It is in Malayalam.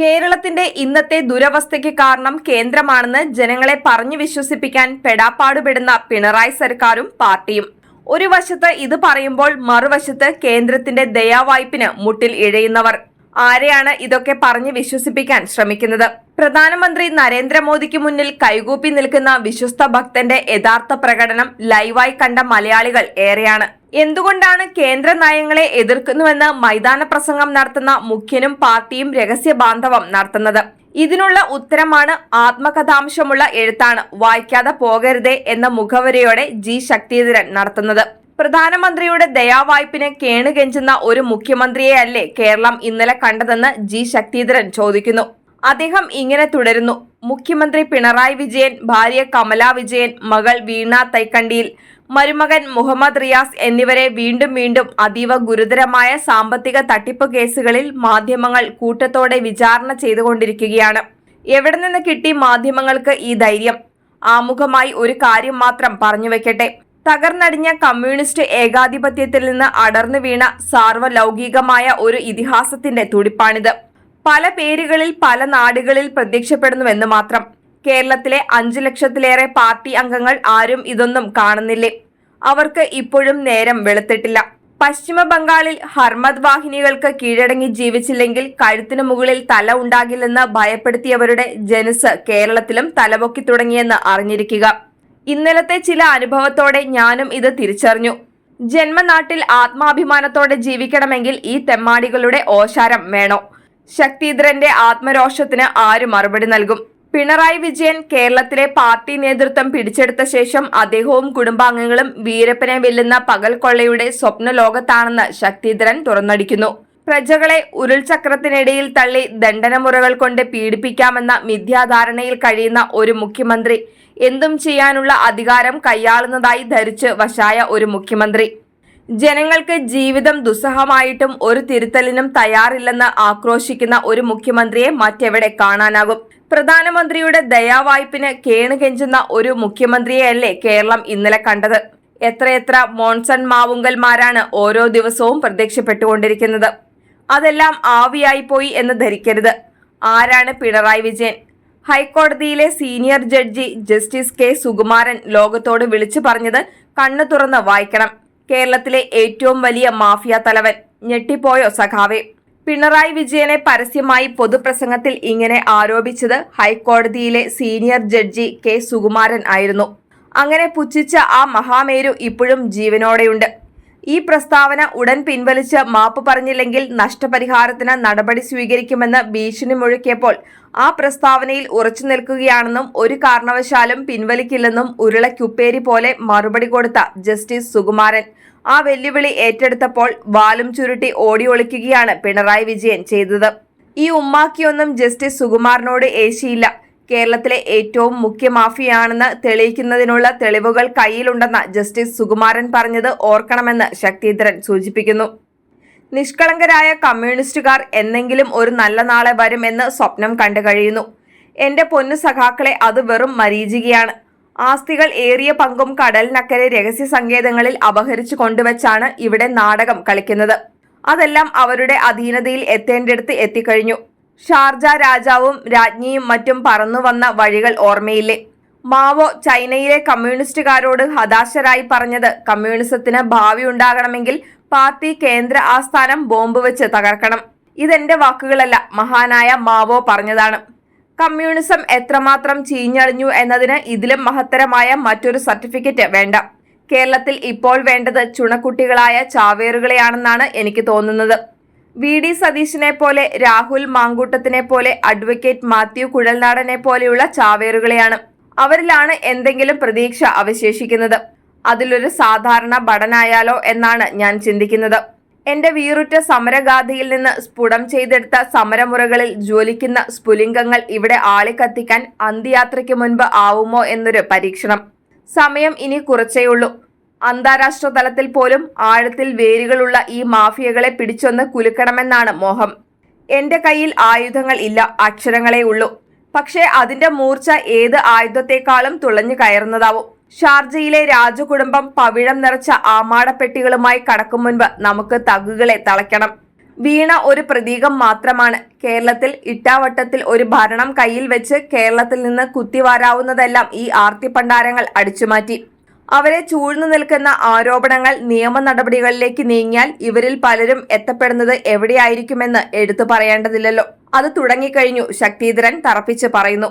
കേരളത്തിന്റെ ഇന്നത്തെ ദുരവസ്ഥയ്ക്ക് കാരണം കേന്ദ്രമാണെന്ന് ജനങ്ങളെ പറഞ്ഞു വിശ്വസിപ്പിക്കാൻ പെടാപ്പാടുപെടുന്ന പിണറായി സർക്കാരും പാർട്ടിയും. ഒരു വശത്ത് ഇത് പറയുമ്പോൾ മറുവശത്ത് കേന്ദ്രത്തിന്റെ ദയാവായ്പിന് മുട്ടിൽ ഇഴയുന്നവർ. ആരെയാണ് ഇതൊക്കെ പറഞ്ഞ് വിശ്വസിപ്പിക്കാൻ ശ്രമിക്കുന്നത്? പ്രധാനമന്ത്രി നരേന്ദ്രമോദിക്ക് മുന്നിൽ കൈകൂപ്പി നിൽക്കുന്ന വിശ്വസ്ത ഭക്തന്റെ യഥാർത്ഥ പ്രകടനം ലൈവായി കണ്ട മലയാളികൾ ഏറെയാണ്. എന്തുകൊണ്ടാണ് കേന്ദ്ര നയങ്ങളെ എതിർക്കുന്നുവെന്ന് മൈതാന പ്രസംഗം നടത്തുന്ന മുഖ്യനും പാർട്ടിയും രഹസ്യ ബാന്ധവം നടത്തുന്നത്? ഇതിനുള്ള ഉത്തരമാണ് ആത്മകഥാംശമുള്ള എഴുത്താണ്. വായിക്കാതെ പോകരുതേ എന്ന മുഖവരയോടെ ജി ശക്തിധരൻ നടത്തുന്നത്. പ്രധാനമന്ത്രിയുടെ ദയാവായ്പിന് കേണുകെഞ്ചുന്ന ഒരു മുഖ്യമന്ത്രിയെയല്ലേ കേരളം ഇന്നലെ കണ്ടതെന്ന് ജി ശക്തിധരൻ ചോദിക്കുന്നു. അദ്ദേഹം ഇങ്ങനെ തുടരുന്നു. മുഖ്യമന്ത്രി പിണറായി വിജയൻ ഭാര്യ കമലാ വിജയൻ മകൾ വീണ തൈക്കണ്ടിയിൽ മരുമകൻ മുഹമ്മദ് റിയാസ് എന്നിവരെ വീണ്ടും വീണ്ടും അതീവ ഗുരുതരമായ സാമ്പത്തിക തട്ടിപ്പ് കേസുകളിൽ മാധ്യമങ്ങൾ കൂട്ടത്തോടെ വിചാരണ ചെയ്തുകൊണ്ടിരിക്കുകയാണ്. എവിടെ നിന്ന് കിട്ടി മാധ്യമങ്ങൾക്ക് ഈ ധൈര്യം? ആമുഖമായി ഒരു കാര്യം മാത്രം പറഞ്ഞു വെക്കട്ടെ. തകർന്നടിഞ്ഞ കമ്മ്യൂണിസ്റ്റ് ഏകാധിപത്യത്തിൽ നിന്ന് അടർന്നു വീണ സാർവലൗകികമായ ഒരു ഇതിഹാസത്തിന്റെ തുടിപ്പാണിത്. പല പേരുകളിൽ പല നാടുകളിൽ പ്രത്യക്ഷപ്പെടുന്നുവെന്ന് മാത്രം. കേരളത്തിലെ അഞ്ചു ലക്ഷത്തിലേറെ പാർട്ടി അംഗങ്ങൾ ആരും ഇതൊന്നും കാണുന്നില്ലേ? അവർക്ക് ഇപ്പോഴും നേരം വെളുത്തിട്ടില്ല. പശ്ചിമ ബംഗാളിൽ ഹർമദ് വാഹിനികൾക്ക് കീഴടങ്ങി ജീവിച്ചില്ലെങ്കിൽ കഴുത്തിനു മുകളിൽ തല ഉണ്ടാകില്ലെന്ന് ഭയപ്പെടുത്തിയവരുടെ ജനസ് കേരളത്തിലും തലപൊക്കി തുടങ്ങിയെന്ന് അറിഞ്ഞിരിക്കുക. ഇന്നലത്തെ ചില അനുഭവത്തോടെ ഞാനും ഇത് തിരിച്ചറിഞ്ഞു. ജന്മനാട്ടിൽ ആത്മാഭിമാനത്തോടെ ജീവിക്കണമെങ്കിൽ ഈ തെമ്മാടികളുടെ ഓശാരം വേണോ? ശക്തിധരന്റെ ആത്മരോഷത്തിന് ആര് മറുപടി നൽകും? പിണറായി വിജയൻ കേരളത്തിലെ പാർട്ടി നേതൃത്വം പിടിച്ചെടുത്ത ശേഷം അദ്ദേഹവും കുടുംബാംഗങ്ങളും വീരപ്പനെ വെല്ലുന്ന പകൽ കൊള്ളയുടെ സ്വപ്ന ലോകത്താണെന്ന് ശക്തിധരൻ തുറന്നടിക്കുന്നു. പ്രജകളെ ഉരുൾചക്രത്തിനിടയിൽ തള്ളി ദണ്ഡനമുറകൾ കൊണ്ട് പീഡിപ്പിക്കാമെന്ന മിഥ്യാധാരണയിൽ കഴിയുന്ന ഒരു മുഖ്യമന്ത്രി എന്തും ചെയ്യാനുള്ള അധികാരം കൈയാളുന്നതായി ധരിച്ച് വശായ ഒരു മുഖ്യമന്ത്രി. ജനങ്ങൾക്ക് ജീവിതം ദുസ്സഹമായിട്ടും ഒരു തിരുത്തലിനും തയ്യാറില്ലെന്ന് ആക്രോശിക്കുന്ന ഒരു മുഖ്യമന്ത്രിയെ മറ്റെവിടെ കാണാനാകും? പ്രധാനമന്ത്രിയുടെ ദയാവായ്പിന് കേണുകെഞ്ചുന്ന ഒരു മുഖ്യമന്ത്രിയെയല്ലേ കേരളം ഇന്നലെ കണ്ടത്? എത്രയെത്ര മോൺസൺ മാവുങ്കൽമാരാണ് ഓരോ ദിവസവും പ്രത്യക്ഷപ്പെട്ടുകൊണ്ടിരിക്കുന്നത്? അതെല്ലാം ആവിയായി പോയി എന്ന് ധരിക്കരുത്. ആരാണ് പിണറായി വിജയൻ? ഹൈക്കോടതിയിലെ senior judge justice K Sukumaran ലോകത്തോട് വിളിച്ചു പറഞ്ഞത് കണ്ണു തുറന്ന് വായിക്കണം. കേരളത്തിലെ ഏറ്റവും വലിയ മാഫിയ തലവൻ ഞെട്ടിപ്പോയോ സഖാവേ? പിണറായി വിജയനെ പരസ്യമായി പൊതുപ്രസംഗത്തിൽ ഇങ്ങനെ ആരോപിച്ചത് ഹൈക്കോടതിയിലെ സീനിയർ ജഡ്ജി കെ സുകുമാരൻ ആയിരുന്നു. അങ്ങനെ പുച്ഛിച്ച ആ മഹാമേരു ഇപ്പോഴും ജീവനോടെയുണ്ട്. ഈ പ്രസ്താവന ഉടൻ പിൻവലിച്ച് മാപ്പ് പറഞ്ഞില്ലെങ്കിൽ നഷ്ടപരിഹാരത്തിന് നടപടി സ്വീകരിക്കുമെന്ന് ഭീഷണി മുഴക്കിയപ്പോൾ ആ പ്രസ്താവനയിൽ ഉറച്ചു നിൽക്കുകയാണെന്നും ഒരു കാരണവശാലും പിൻവലിക്കില്ലെന്നും ഉരുളക്കുപ്പേരി പോലെ മറുപടി കൊടുത്ത ജസ്റ്റിസ് സുകുമാരൻ. ആ വെല്ലുവിളി ഏറ്റെടുത്തപ്പോൾ വാലും ചുരുട്ടി ഓടി ഒളിക്കുകയാണ് പിണറായി വിജയൻ ചെയ്തത്. ഈ ഉമ്മാക്കിയൊന്നും ജസ്റ്റിസ് സുകുമാരനോട് ഏശിയില്ല. കേരളത്തിലെ ഏറ്റവും മുഖ്യ മാഫിയാണെന്ന് തെളിയിക്കുന്നതിനുള്ള തെളിവുകൾ കയ്യിലുണ്ടെന്ന് ജസ്റ്റിസ് സുകുമാരൻ പറഞ്ഞത് ഓർക്കണമെന്ന് ശക്തിധരൻ സൂചിപ്പിക്കുന്നു. നിഷ്കളങ്കരായ കമ്മ്യൂണിസ്റ്റുകാർ എന്നെങ്കിലും ഒരു നല്ല നാളെ വരുമെന്ന് സ്വപ്നം കണ്ടു കഴിയുന്നു. എന്റെ പൊന്നു സഖാക്കളെ അത് വെറും മരീചികയാണ്. ആസ്തികൾ ഏറിയ പങ്കും കടലിനക്കരെ രഹസ്യ സങ്കേതങ്ങളിൽ അപഹരിച്ചു കൊണ്ടുവച്ചാണ് ഇവിടെ നാടകം കളിക്കുന്നത്. അതെല്ലാം അവരുടെ അധീനതയിൽ എത്തേണ്ടിടത്ത് എത്തിക്കഴിഞ്ഞു. ഷാർജ രാജാവും രാജ്ഞിയും മറ്റും പറന്നു വന്ന വഴികൾ ഓർമ്മയില്ലേ? മാവോ ചൈനയിലെ കമ്മ്യൂണിസ്റ്റുകാരോട് ഹതാശരായി പറഞ്ഞത് കമ്മ്യൂണിസത്തിന് ഭാവി ഉണ്ടാകണമെങ്കിൽ പാർട്ടി കേന്ദ്ര ആസ്ഥാനം ബോംബ് വെച്ച് തകർക്കണം. ഇതെന്റെ വാക്കുകളല്ല മഹാനായ മാവോ പറഞ്ഞതാണ്. കമ്മ്യൂണിസം എത്രമാത്രം ചീഞ്ഞളിഞ്ഞു എന്നതിന് ഇതിലും മഹത്തരമായ മറ്റൊരു സർട്ടിഫിക്കറ്റ് വേണ്ട. കേരളത്തിൽ ഇപ്പോൾ വേണ്ടത് ചുണക്കുട്ടികളായ ചാവേറുകളെയാണെന്നാണ് എനിക്ക് തോന്നുന്നത്. വി ഡി സതീശിനെ പോലെ രാഹുൽ മാങ്കൂട്ടത്തിനെ പോലെ അഡ്വക്കേറ്റ് മാത്യു കുഴൽനാടനെ പോലെയുള്ള ചാവേറുകളെയാണ്. അവരിലാണ് എന്തെങ്കിലും പ്രതീക്ഷ അവശേഷിക്കുന്നത്. അതിലൊരു സാധാരണ ഭടനായാലോ എന്നാണ് ഞാൻ ചിന്തിക്കുന്നത്. എന്റെ വീറുറ്റ സമരഗാഥയിൽ നിന്ന് സ്ഫുടം ചെയ്തെടുത്ത സമരമുറകളിൽ ജ്വലിക്കുന്ന സ്ഫുലിംഗങ്ങൾ ഇവിടെ ആളിക്കത്തിക്കാൻ അന്ത്യയാത്രയ്ക്ക് മുൻപ് ആവുമോ എന്നൊരു പരീക്ഷണം. സമയം ഇനി കുറച്ചേയുള്ളൂ അന്താരാഷ്ട്ര തലത്തിൽ പോലും ആഴത്തിൽ വേരുകളുള്ള ഈ മാഫിയകളെ പിടിച്ചൊന്ന് കുലുക്കണമെന്നാണ് മോഹം. എന്റെ കയ്യിൽ ആയുധങ്ങൾ ഇല്ല അക്ഷരങ്ങളേ ഉള്ളൂ. പക്ഷേ അതിന്റെ മൂർച്ച ഏത് ആയുധത്തെക്കാളും തുളഞ്ഞു കയറുന്നതാവും. ഷാർജയിലെ രാജകുടുംബം പവിഴം നിറച്ച ആമാടപ്പെട്ടികളുമായി കടക്കും മുൻപ് നമുക്ക് തകുകളെ തളയ്ക്കണം. വീണ ഒരു പ്രതീകം മാത്രമാണ്. കേരളത്തിൽ ഇട്ടാവട്ടത്തിൽ ഒരു ഭരണം കയ്യിൽ വെച്ച് കേരളത്തിൽ നിന്ന് കുത്തിവാരാവുന്നതെല്ലാം ഈ ആർത്തിപ്പണ്ടാരങ്ങൾ അടിച്ചുമാറ്റി. അവരെ ചൂഴ്ന്നു നിൽക്കുന്ന ആരോപണങ്ങൾ നിയമ നടപടികളിലേക്ക് നീങ്ങിയാൽ ഇവരിൽ പലരും എത്തപ്പെടുന്നത് എവിടെയായിരിക്കുമെന്ന് എടുത്തു പറയേണ്ടതില്ലല്ലോ. അത് തുടങ്ങിക്കഴിഞ്ഞു ശക്തിധരൻ തറപ്പിച്ച് പറയുന്നു.